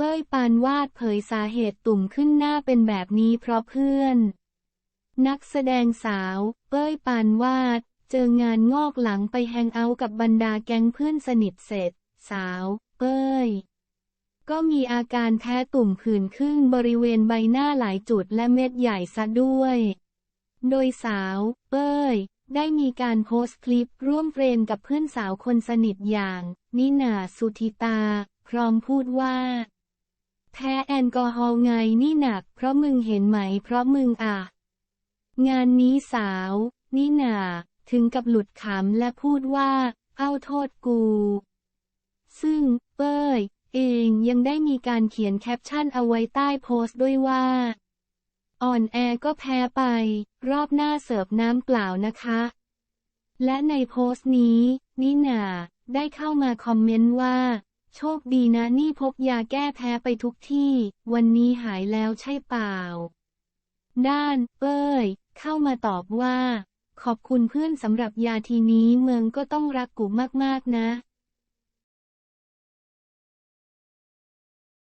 เป้ยปานวาดเผยสาเหตุตุ่มขึ้นหน้าเป็นแบบนี้เพราะเพื่อน นักแสดงสาว เป้ยปานวาด เจองานงอกหลังไปแฮงเอาท์กับบรรดาแก๊งเพื่อนสนิทเสร็จ สาว เป้ย ก็มีอาการแพ้ตุ่มผื่นขึ้นบริเวณใบหน้าหลายจุดและเม็ดใหญ่ซะด้วย โดยสาว เป้ย ได้มีการโพสต์คลิปร่วมเฟรมกับเพื่อนสาวคนสนิทอย่าง นิน่าสุธิตา พร้อมพูดว่า แพ้แอลกอฮอล์ไงนี่หนัก เพราะมึงเห็นไหม เพราะมึงอะ งานนี้สาวนิน่าถึงกับหลุดขำและพูดว่า เอาโทษกู ซึ่ง เป้ย เองยังได้มีการเขียนแคปชั่นเอาไว้ใต้โพสต์ด้วยว่า อ่อนแอก็แพ้ไป รอบหน้าเสิร์ฟน้ำเปล่านะคะ และในโพสต์นี้นิน่าได้เข้ามาคอมเมนต์ว่า โชคดีนะนี่พกยาแก้แพ้ไปทุกที่ วันนี้หายแล้วใช่เปล่า ด้าน เอ้ย เข้ามาตอบว่า ขอบคุณเพื่อนสำหรับยาทีนี้เมืองก็ต้องรักกูมากๆนะ